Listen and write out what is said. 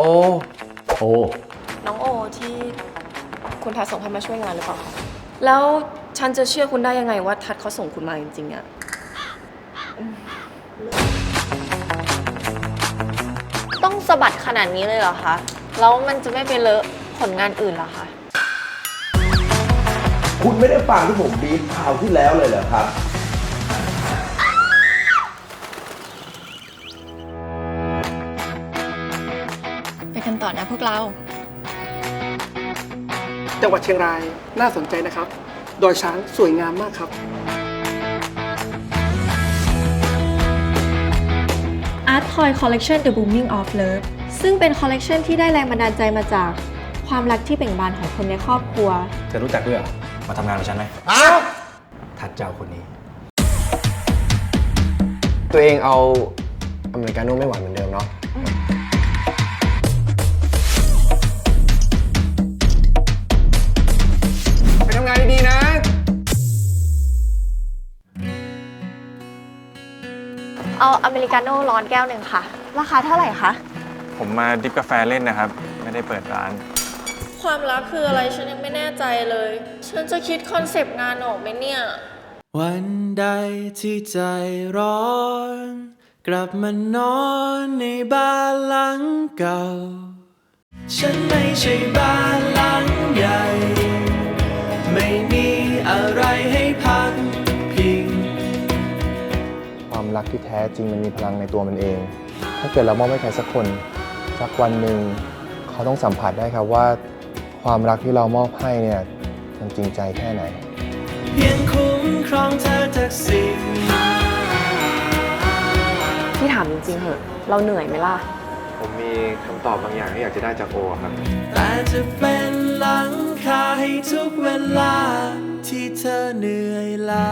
โอ โอ น้องโอที่คุณทัศน์ส่งให้มาช่วยงานหรือเปล่าคะแล้วฉันจะเชื่อคุณได้ยังไงว่าทัศน์เขาส่งคุณมาจริงๆอะต้องสะบัดขนาดนี้เลยเหรอคะ แล้วมันจะไม่ไปเลอะผลงานอื่นเหรอคะ คุณไม่ได้ฟังที่ผมบีบข่าวที่แล้วเลยเหรอครับ กันต่อนะพวกเรา จังหวัดเชียงรายน่าสนใจนะครับ ดอยช้างสวยงามมากครับ Art Toy Collection The Booming of Love ซึ่งเป็นคอลเลกชันที่ได้แรงบันดาลใจมาจากความรักที่เบ่งบานของคนในครอบครัว เธอรู้จักด้วยเหรอ มาทำงานกับฉันไหมทัดเจ้าคนนี้ ตัวเองเอาอเมริกาโน่ไม่หวานเหมือนเดิมเนาะ เอาอเมริกาโน่ร้อนแก้วหนึ่งค่ะ ราคาเท่าไหร่คะ ผมมาดิฟกาแฟเล่นนะครับ ไม่ได้เปิดร้าน ความรักคืออะไรฉันยังไม่แน่ใจเลย ฉันจะคิดคอนเซปต์งานออกไหมเนี่ย วันใดที่ใจร้อน กลับมานอนในบ้านหลังเก่า ฉันไม่ใช่บ้านหลังใหญ่ ไม่มีอะไรให้พักพิง ความรักที่แท้จริงมันมีพลังในตัวมันเอง ถ้าเกิดเรามอบให้ใครสักคนสักวันหนึ่งเขาต้องสัมผัสได้ครับว่า ความรักที่เรามอบให้เนี่ยมันจริงใจแค่ไหน เพียงคุ้มครองเธอจากสิ่งพี่ถามจริงๆเหอะเราเหนื่อยไหมล่ะ ผมมีคำตอบบางอย่างที่อยากจะได้จากโอครับ แต่จะเป็นหลังคาให้ทุกเวลาที่เธอเหนื่อยล้า